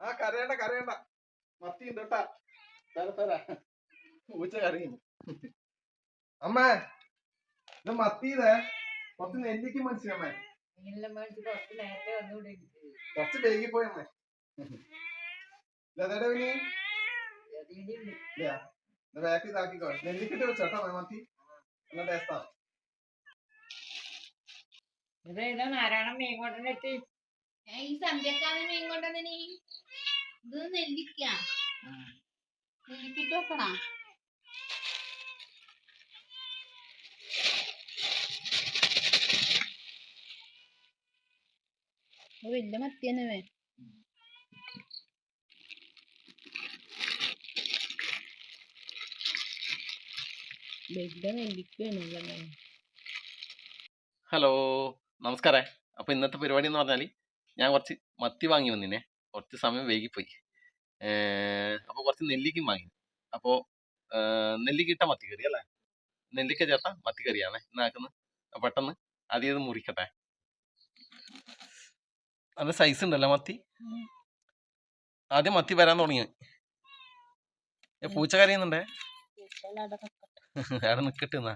ആ കരയണ്ട കരയണ്ട. മത്തി ഉണ്ടോട്ടാ തര തര. ഊച്ച കരയും അമ്മേ ഇത് മത്തിയതേ കുറച്ച് നെല്ലിക്ക് മനസ്സിലമ്മേ കുറച്ച് നേരത്തെ വന്നുകൂടെ കുറച്ച് വൈകി പോയി അമ്മേ ഇതേടെ പിന്നെ ബാക്ക് ഇതാക്കിക്കോ. നെല്ലിക്കിട്ട് വെച്ചോട്ടോ മത്തി. നല്ല ടേസ്റ്റാ നാരായണ മീൻ കൊണ്ടിട്ട് ഈ സന്ധ്യക്കാണ് മീൻ കൊണ്ടുവന്നിനി ഇത് നെല്ലിക്ക. നെല്ലിക്കിട്ട് വെക്കണ? വലിയ മത്തി തന്നെ വേ വലിയ നെല്ലിക്കാണ് ഹലോ നമസ്കാരം. അപ്പൊ ഇന്നത്തെ പരിപാടി എന്ന് പറഞ്ഞാൽ ഞാൻ കുറച്ച് മത്തി വാങ്ങി വന്നിനെ. കുറച്ച് സമയം വൈകിപ്പോയി. അപ്പോൾ അപ്പൊ കുറച്ച് നെല്ലിക്കും വാങ്ങി. അപ്പോൾ നെല്ലിക്കിട്ട മത്തി കറി അല്ലേ? നെല്ലിക്ക ചേർത്ത മത്തി കറിയാണ് ഇന്നാക്കുന്നത് പെട്ടെന്ന് ആദ്യം ഇത് മുറിക്കട്ടെ. നല്ല സൈസ് ഉണ്ടല്ലോ മത്തി? ആദ്യം മത്തി വരാൻ തുടങ്ങി. ഏ, പൂച്ച കരയുന്നുണ്ടേ അവിടെ നിക്കട്ടെ എന്നാ.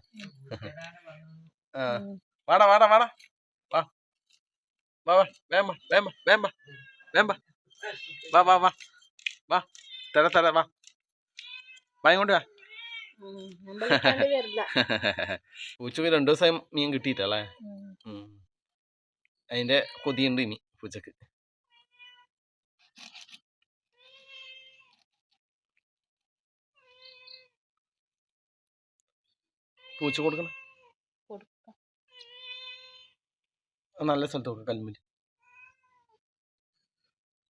ആ. വാടാ വാടാ വാടാ. വാ വാ വേമ്പ വേമ്പ വേമ്പ വേമ്പ വാ വാ വാ വാ തര തര വാ വാ ഇങ്ങോട്ട് വാ. പൂച്ചക്ക് രണ്ടു ദിവസം മീൻ കിട്ടിയിട്ടല്ലേ. അതിന്റെ കൊതിയുണ്ട് ഇനി പൂച്ചക്ക്. പൂച്ച കൊടുക്കണം കൊടുക്കാം അത് നല്ല സ്ഥലത്ത് നോക്കാം കൽമിൽ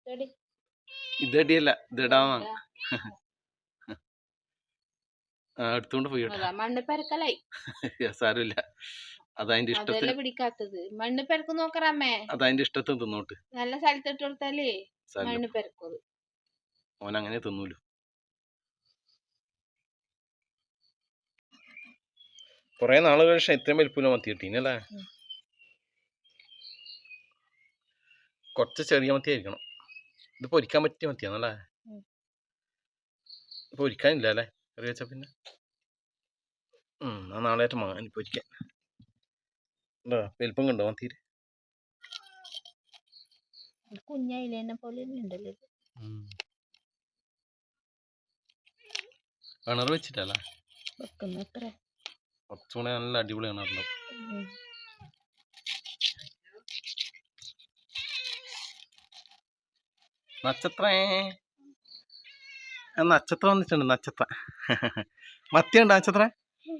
എടി. ഇതടിയല്ല ഇതിടാന്നാണ് ആ എടുത്തോണ്ട് പോയി മണ്ണ് പെരക്കലായി. സാരമില്ല. അതതിന്റെ ഇഷ്ടത്തിന് പിടിക്കാത്തത്. മണ്ണ് പെരക്ക് നോക്കറമ്മേ അതതിന്റെ ഇഷ്ടത്തിന് തിന്നോട്ട്. നല്ല സ്ഥലത്ത് ഇട്ട് കൊടുത്താലേ മണ്ണ് പെരക്കും ഓൻ അങ്ങനെ തിന്നൂലു. കൊറേ നാളുകൾ ശേഷം ഇത്രയും വലിപ്പൂല മത്തി കിട്ടീനല്ലേ കുറച്ച് ചെറിയ മത്തി ആയിരിക്കണം. ഇത് പൊരിക്കാൻ പറ്റിയ മത്തിയാണല്ലേ. പൊരിക്കാനില്ല അല്ലേ കറി വെച്ചാ പിന്നെ? ഉം ആ നാളെയായിട്ട് വാങ്ങാൻ പൊരിക്കാൻ ഉണ്ടോ വലിപ്പം കണ്ടോ മത്തി പോലെ ഉണ്ടല്ലോ. കിണർ വെച്ചിട്ടല്ലേ? കുറച്ചുകൂടെ നല്ല അടിപൊളി കിണറുണ്ടാവും. നക്ഷത്രേ. നക്ഷത്രം വന്നിട്ടുണ്ട് നക്ഷത്ര. മത്തി ഉണ്ടോ നക്ഷത്ര?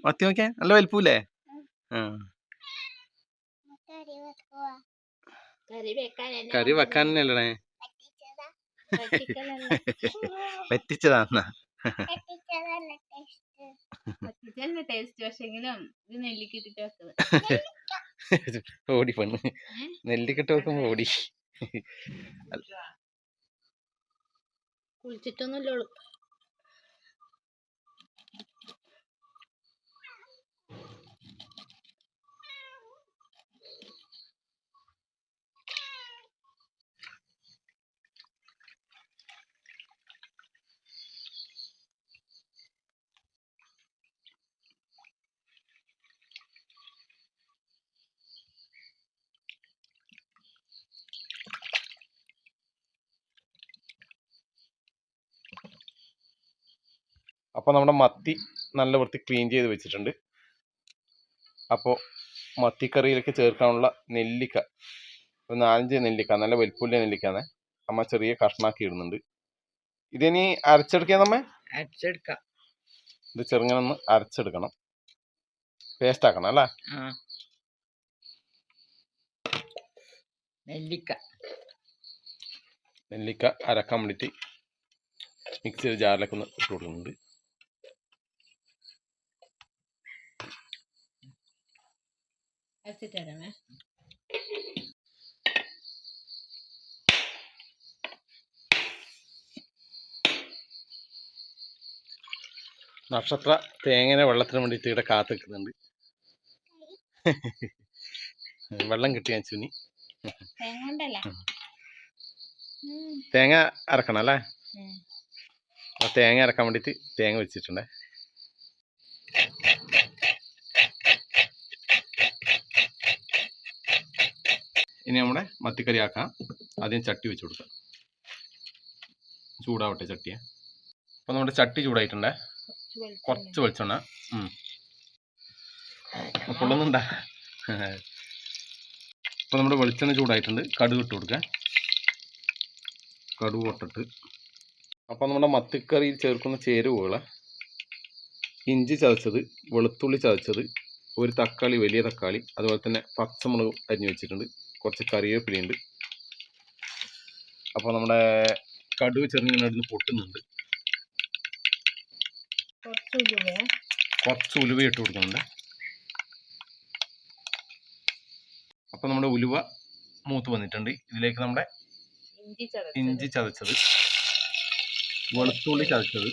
മത്തി നോക്കിയാ നല്ല വലിപ്പൂലേ കറി വെക്കാനല്ലേ പറ്റിക്കലല്ല. പറ്റിച്ചതാന്നാ. ഓടി പെണ്ണ് നെല്ലിക്കിട്ട് വെക്കുമ്പോ ഓടി. കുളിച്ചിട്ടൊന്നുമില്ല ഓൾ അപ്പൊ നമ്മുടെ മത്തി നല്ല വൃത്തി ക്ലീൻ ചെയ്ത് വെച്ചിട്ടുണ്ട്. അപ്പോൾ മത്തിക്കറിയിലേക്ക് ചേർക്കാനുള്ള നെല്ലിക്ക. ഒരു നാലഞ്ച് നെല്ലിക്ക നല്ല വലിപ്പുള്ള നെല്ലിക്കാണ് അമ്മ ചെറിയ കഷ്ണാക്കി ഇടുന്നുണ്ട്. ഇതിനി അരച്ചെടുക്കാം നമ്മ അരച്ചെടുക്കാം. ഇത് ചെറുങ്ങനെ ഒന്ന് അരച്ചെടുക്കണം. പേസ്റ്റ് ആക്കണം അല്ലേ? നെല്ലിക്ക. നെല്ലിക്ക അരക്കാൻ വേണ്ടിയിട്ട് മിക്സി ജാറിലേക്ക് ഒന്ന് ഇട്ട് കൊടുക്കുന്നുണ്ട്. വെച്ചിട്ടേ നക്ഷത്ര തേങ്ങനെ വെള്ളത്തിന് വേണ്ടിയിട്ട് ഇവിടെ കാത്തു നിൽക്കുന്നുണ്ട് വെള്ളം കിട്ടിയ ചുനി. തേങ്ങ തേങ്ങ അരക്കണം അല്ലേ? തേങ്ങ അരക്കാൻ വേണ്ടിയിട്ട് തേങ്ങ വെച്ചിട്ടുണ്ട്. ഇനി നമ്മുടെ മത്തിക്കറി ആക്കാം. ആദ്യം ചട്ടി വെച്ച് കൊടുക്കാം. ചൂടാവട്ടെ ചട്ടിയെ. അപ്പോൾ നമ്മുടെ ചട്ടി ചൂടായിട്ടുണ്ട്. കുറച്ച് വെളിച്ചെണ്ണ. പൊള്ളുന്നുണ്ടാ അപ്പോൾ നമ്മുടെ വെളിച്ചെണ്ണ ചൂടായിട്ടുണ്ട്. കടുക് ഇട്ട് കൊടുക്കാം. കടുക് പൊട്ടിട്ട് അപ്പോൾ നമ്മുടെ മത്തിക്കറിയിൽ ചേർക്കുന്ന ചേരുവകൾ ഇഞ്ചി ചതച്ചത് വെളുത്തുള്ളി ചതച്ചത് ഒരു തക്കാളി വലിയ തക്കാളി അതുപോലെ തന്നെ പച്ചമുളക് അരിഞ്ഞു വെച്ചിട്ടുണ്ട്. കുറച്ച് കറിവേപ്പിലയുണ്ട് അപ്പോൾ നമ്മുടെ കടുക് ചെറുങ്ങനെ അവിടുന്ന് പൊട്ടുന്നുണ്ട്. കുറച്ച് ഉലുവ ഇട്ട് കൊടുക്കുന്നുണ്ട്. അപ്പോൾ നമ്മുടെ ഉലുവ മൂത്ത് വന്നിട്ടുണ്ട്. ഇതിലേക്ക് നമ്മുടെ ഇഞ്ചി ചതച്ചത്. ഇഞ്ചി ചതച്ചത്. വെളുത്തുള്ളി ചതച്ചത്.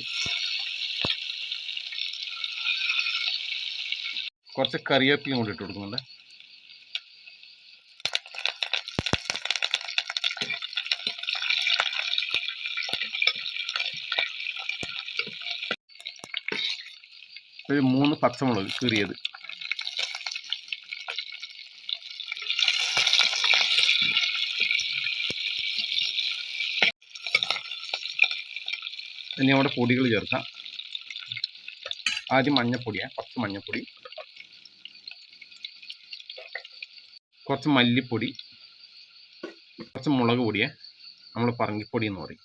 കുറച്ച് കറിവേപ്പിലയും കൂടി ഇട്ട് കൊടുക്കുന്നുണ്ട്. ഒരു മൂന്ന് പച്ചമുളക് കീറിയത്. ഇനി നമ്മുടെ പൊടികൾ ചേർക്കാം. ആദ്യം മഞ്ഞപ്പൊടിയാണ് കുറച്ച് മഞ്ഞപ്പൊടി. കുറച്ച് മല്ലിപ്പൊടി. കുറച്ച് മുളക് പൊടിയേ നമ്മൾ പറങ്കിപ്പൊടി എന്ന് പറയും.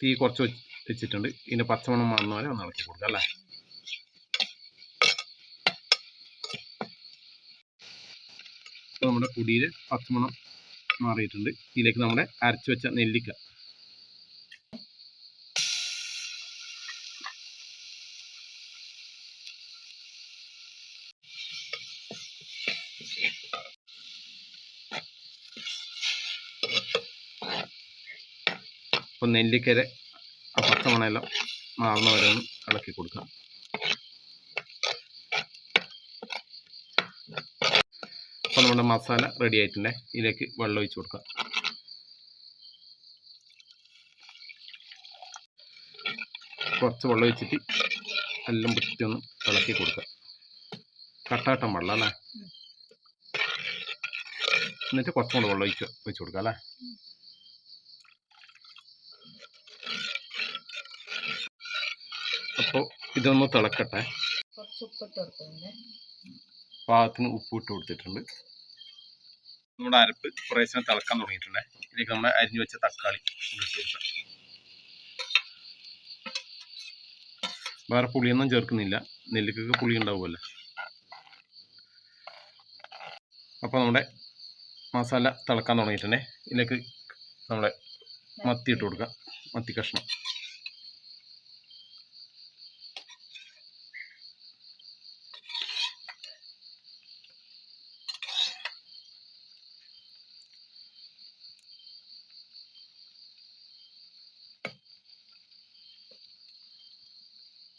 തീ കുറച്ച് വെച്ചിട്ടുണ്ട്. ഇതിന്റെ പച്ചമണം വന്ന വരെ ഒന്ന് ഇളക്കി കൊടുക്കാം അല്ലേ? നമ്മുടെ പൊടിയിൽ പച്ചമണം മാറിയിട്ടുണ്ട്. ഇതിലേക്ക് നമ്മുടെ അരച്ചു വെച്ച നെല്ലിക്ക. അപ്പം നെല്ലിക്കര ആ പച്ചമണമെല്ലാം മാറുന്ന ഇളക്കി കൊടുക്കാം. അപ്പോൾ നമ്മുടെ മസാല റെഡി ആയിട്ടുണ്ട്. ഇതിലേക്ക് വെള്ളം ഒഴിച്ച് കൊടുക്കുക കുറച്ച് വെള്ളം ഒഴിച്ചിട്ട് എല്ലാം ഒന്ന് ഇളക്കി കൊടുക്കുക. കട്ടാട്ടം വെള്ളം അല്ലേ? എന്നിട്ട് കുറച്ചും കൂടെ വെള്ളം ഒഴിച്ച് ഒഴിച്ച് കൊടുക്കുക അല്ലേ? അപ്പോൾ ഇതൊന്ന് തിളക്കട്ടെ. പാകത്തിന് ഉപ്പ് ഇട്ട് കൊടുത്തിട്ടുണ്ട്. നമ്മുടെ അരപ്പ് കുറേശ്ശെ തിളക്കാൻ തുടങ്ങിയിട്ടുണ്ട്. ഇതിലേക്ക് നമ്മൾ അരിഞ്ഞു വെച്ച തക്കാളി വേറെ പുളിയൊന്നും ചേർക്കുന്നില്ല. നെല്ലിക്കൊക്കെ പുളി ഉണ്ടാവുമല്ലോ. അപ്പോൾ നമ്മുടെ മസാല തിളക്കാൻ തുടങ്ങിയിട്ടുണ്ടേ. ഇതിലേക്ക് നമ്മുടെ മത്തി ഇട്ട് കൊടുക്കാം. മത്തി കഷ്ണം.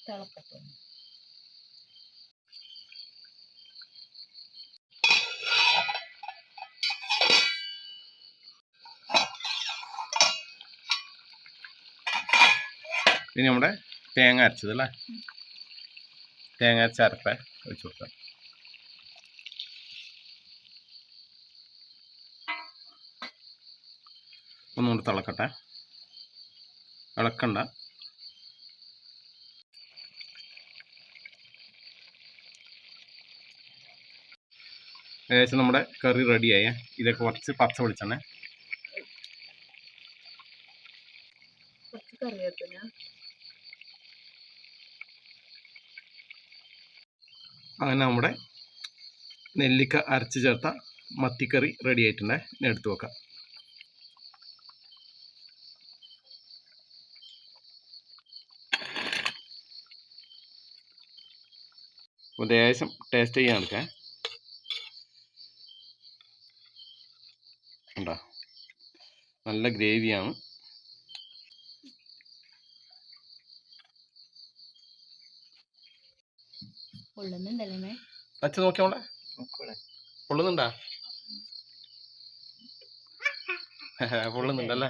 തിളക്കട്ടെ ഇനി നമ്മുടെ തേങ്ങ അരച്ചത് അല്ലേ? തേങ്ങ അരച്ച അരപ്പ വെച്ച് കൊടുക്കാം. ഒന്നുകൊണ്ട് തിളക്കട്ടെ. ഇളക്കണ്ട ഏകദേശം നമ്മുടെ കറി റെഡിയായ. ഇതൊക്കെ കുറച്ച് പച്ച വെളിച്ചെണ്ണ. അങ്ങനെ നമ്മുടെ നെല്ലിക്ക അരച്ച് ചേർത്ത മത്തിക്കറി റെഡി ആയിട്ടുണ്ടേ. എടുത്തു വെക്കാം. അപ്പോൾ ലേശം ടേസ്റ്റ് ചെയ്യാൻ എടുക്കാം കണ്ടോ നല്ല ഗ്രേവിയാണ്. അച്ഛൻ നോക്കിയോളെ പൊള്ളുന്നുണ്ടാ പൊള്ളുന്നുണ്ടല്ലേ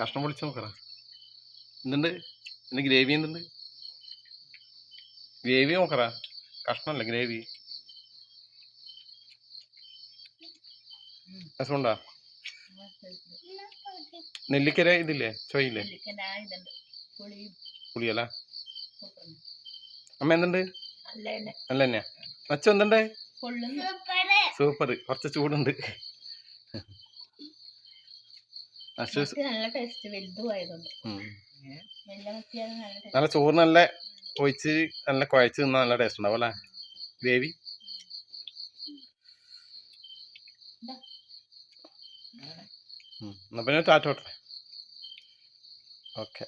കഷ്ണം പൊളിച്ച് നോക്കടാ. എന്തുണ്ട്? ഇന്ന് ഗ്രേവി എന്തുണ്ട്? Gravy നോക്കറ കഷ്ണമല്ല gravy? രസമുണ്ടാ? നെല്ലിക്കര ഇതില്ലേ? ചോയില്ലേ പുളിയല്ല? അമ്മ എന്തുണ്ട്? നല്ല തന്നെ നല്ല തന്നെയാ അച്ഛൻ എന്തുണ്ട്? സൂപ്പർ കുറച്ച് ചൂടുണ്ട്. നല്ല ചോറ് നല്ല ഒഴിച്ച് നല്ല കുഴച്ച് നിന്നാ നല്ല ടേസ്റ്റ് ഉണ്ടാവും അല്ലേ? ഗ്രേവി? എന്നാ പിന്നെ ടാറ്റോട്ടെ ഓക്കെ.